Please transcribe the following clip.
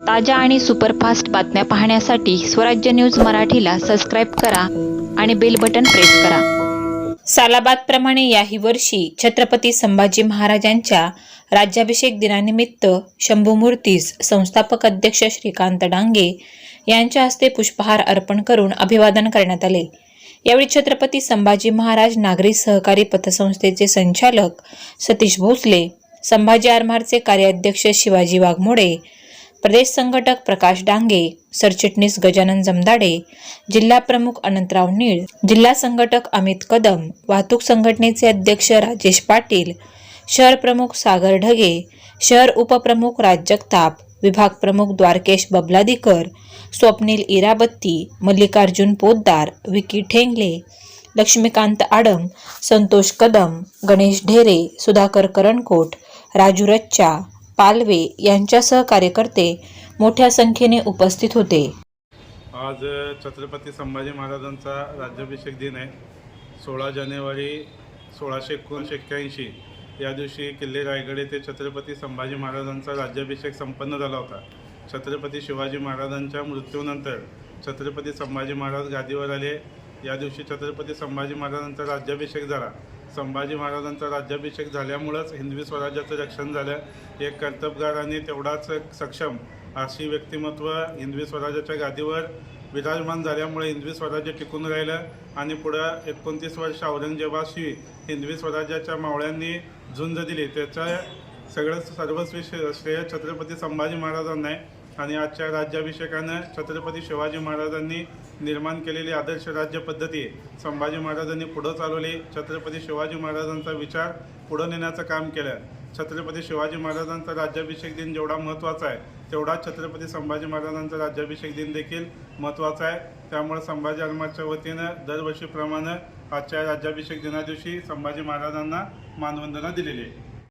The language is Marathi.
ताज्या आणि सुपरफास्ट बातम्या पाहण्यासाठी स्वराज्य न्यूज मराठीला सबस्क्राईब करा आणि बेल बटन प्रेस करा. सालाबादप्रमाणे याही वर्षी छत्रपती संभाजी महाराजांच्या राज्याभिषेक दिनानिमित्त शंभूमूर्तीस संस्थापक अध्यक्ष श्रीकांत डांगे यांच्या हस्ते पुष्पहार अर्पण करून अभिवादन करण्यात आले. यावेळी छत्रपती संभाजी महाराज नागरी सहकारी पतसंस्थेचे संचालक सतीश भोसले संभाजी आरमारचे कार्याध्यक्ष शिवाजी वाघमोडे प्रदेश संघटक प्रकाश डांगे सरचिटणीस गजानन जमदाडे जिल्हा प्रमुख अनंतराव नीळ जिल्हा संघटक अमित कदम वाहतूक संघटनेचे अध्यक्ष राजेश पाटील शहर प्रमुख सागर ढगे शहर उपप्रमुख राज जगताप विभाग प्रमुख द्वारकेश बबलादीकर स्वप्नील इराबत्ती मल्लिकार्जुन पोद्दार विकी ठेंगले लक्ष्मीकांत आडम संतोष कदम गणेश ढेरे सुधाकर करणकोट राजू रच्चा पालवे यांच्यासह कार्यकर्ते मोठ्या संख्येने उपस्थित होते. आज छत्रपती संभाजी महाराजांचा राज्याभिषेक दिन आहे. सोळा जानेवारी सोळाशे एकोणीसशे एक्क्याऐंशी या दिवशी किल्ले रायगड येथे छत्रपती संभाजी महाराजांचा राज्याभिषेक संपन्न झाला होता. छत्रपती शिवाजी महाराजांच्या मृत्यूनंतर छत्रपती संभाजी महाराज गादीवर आले. या दिवशी छत्रपती संभाजी महाराजांचा राज्याभिषेक झाला. संभाजी महाराजांचा राज्याभिषेक झाल्यामुळंच हिंदवी स्वराज्याचं रक्षण झालं. एक कर्तबगार आणि तेवढाच सक्षम अशी व्यक्तिमत्व हिंदवी स्वराज्याच्या गादीवर विराजमान झाल्यामुळे हिंदवी स्वराज्य टिकून राहिलं आणि पुढं एकोणतीस वर्ष औरंगजेबाशी हिंदवी स्वराज्याच्या मावळ्यांनी झुंज दिली. त्याचं सगळं सर्वस्वी श्रेय छत्रपती संभाजी महाराजांना आहे. आणि आजच्या राज्याभिषेकानं छत्रपती शिवाजी महाराजांनी निर्माण केलेली आदर्श राज्यपद्धती संभाजी महाराजांनी पुढं चालवली छत्रपती शिवाजी महाराजांचा विचार पुढं नेण्याचं काम केलं. छत्रपती शिवाजी महाराजांचा राज्याभिषेक दिन जेवढा महत्त्वाचा आहे तेवढा छत्रपती संभाजी महाराजांचा राज्याभिषेक दिन देखील महत्त्वाचा आहे. त्यामुळे संभाजी आरमाच्या वतीनं दरवर्षीप्रमाणे आजच्या राज्याभिषेक दिनादिवशी संभाजी महाराजांना मानवंदना दिलेली आहे.